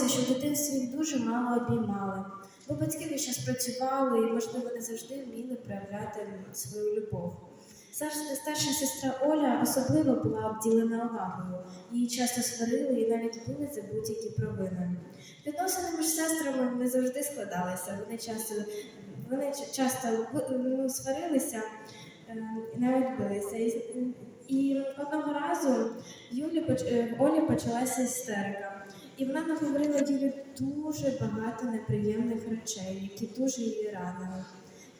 здавалося, що в дитинстві дуже мало обіймали, бо батьки весь час працювали і, можливо, не завжди вміли проявляти свою любов. Старша, сестра Оля особливо була обділена увагою. Її часто сварили і навіть били за будь-які провини. Відносини між сестрами не завжди складалися. Вони часто, вони часто ну, сварилися е, і навіть билися. І, одного разу Юлі е, Олі почалася істерика. І вона наговорила Юлі дуже багато неприємних речей, які дуже її ранили.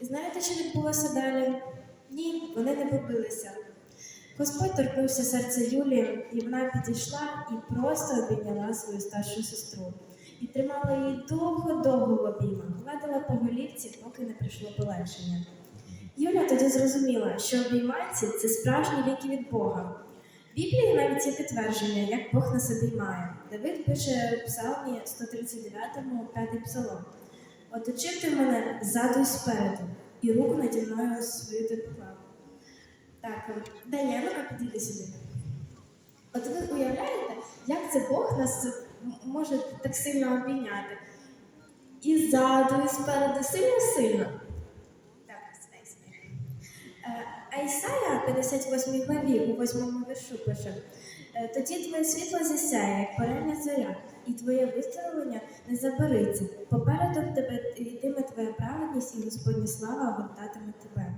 І знаєте, що відбулося далі? Ні, вони не побилися. Господь торкнувся серця Юлі, і вона підійшла і просто обійняла свою старшу сестру. І тримала її довго-довго в обіймах, гладила по голівці, поки не прийшло полегшення. Юля тоді зрозуміла, що обійманці це справжні ліки від Бога. В Біблії навіть є підтвердження, як Бог нас обіймає. Давид пише в Псалмі 139, 5 псалом. Оточив ти мене ззаду і спереду, і руку наді мною свою ти. Так, Даня, ну-ка підійди сюди. От ви уявляєте, як це Бог нас може так сильно обійняти? І ззаду, і спереду, сильно-сильно. Так, сідай, сідай. Е, А Ісая 58 главі у 8 віршу пише: «Е, тоді твоє світло засяє, як порання зоря, і твоє виставлення не забариться. Попереду в тебе йтиме твоя праведність, і Господня слава огортатиме тебе.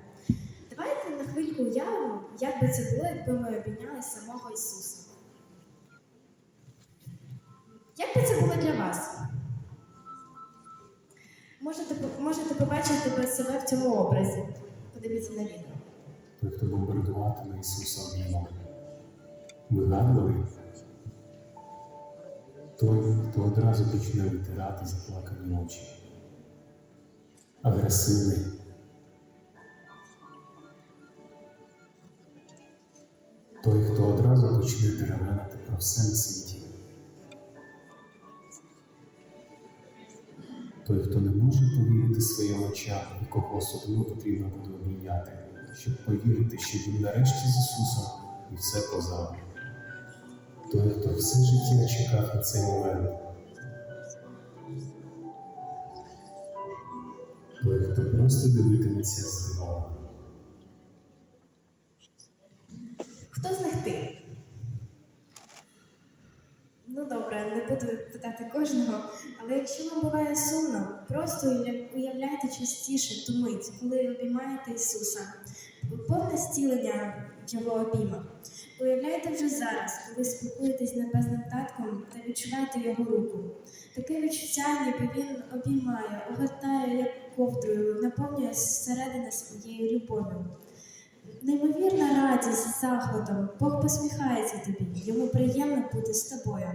Давайте на хвильку уявимо, як би це було, якби ми обійняли самого Ісуса. Як би це було для вас? Можете, можете побачити себе в цьому образі. Подивіться на відео. Той, хто бомбардуватиме Ісуса обіймом. Вигадували? Той, хто одразу почне витирати заплакані очі. Агресивний. Той, хто одразу почне теревенити про все на світі. Той, хто не може повірити своїм очам і кого особливо потрібно буде обійняти, щоб повірити, що він нарешті з Ісусом і все позаду. Той, хто все життя чекав на цей момент. Той, хто просто дивитиметься з ним них ти? Ну добре, не буду питати кожного, але якщо вам буває сумно, просто уявляйте частіше ту мить, коли обіймаєте Ісуса, повне зцілення в Його обіймах. Уявляйте вже зараз, коли спілкуєтесь небесним татком та відчуваєте його руку. Таке відчуття, ніби він обіймає, огортає як ковдрою, наповнює зсередини своєю любов'ю. Неймовірна радість з захватом. Бог посміхається тобі, йому приємно бути з тобою.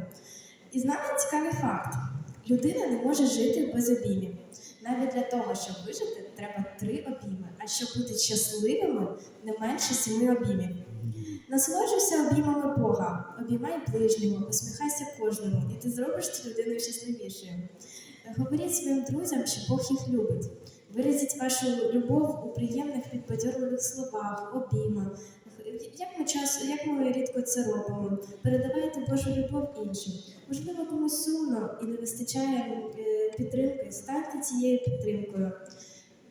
І знаєте цікавий факт: людина не може жити без обіймів. Навіть для того, щоб вижити, треба три обійми, а щоб бути щасливими, не менше сіми обіймів. Насолоджуйся обіймами Бога, обіймай ближнього, посміхайся кожному, і ти зробиш цю людину щасливішою. Говоріть своїм друзям, що Бог їх любить. Виразіть вашу любов у приємних підбадьорливих словах, обіймах. Як ми час, як ми рідко це робимо? Передавайте Божу любов іншим. Можливо, комусь сумно і не вистачає е, підтримки. Станьте цією підтримкою.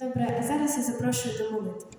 Добре, а зараз я запрошую до молитви.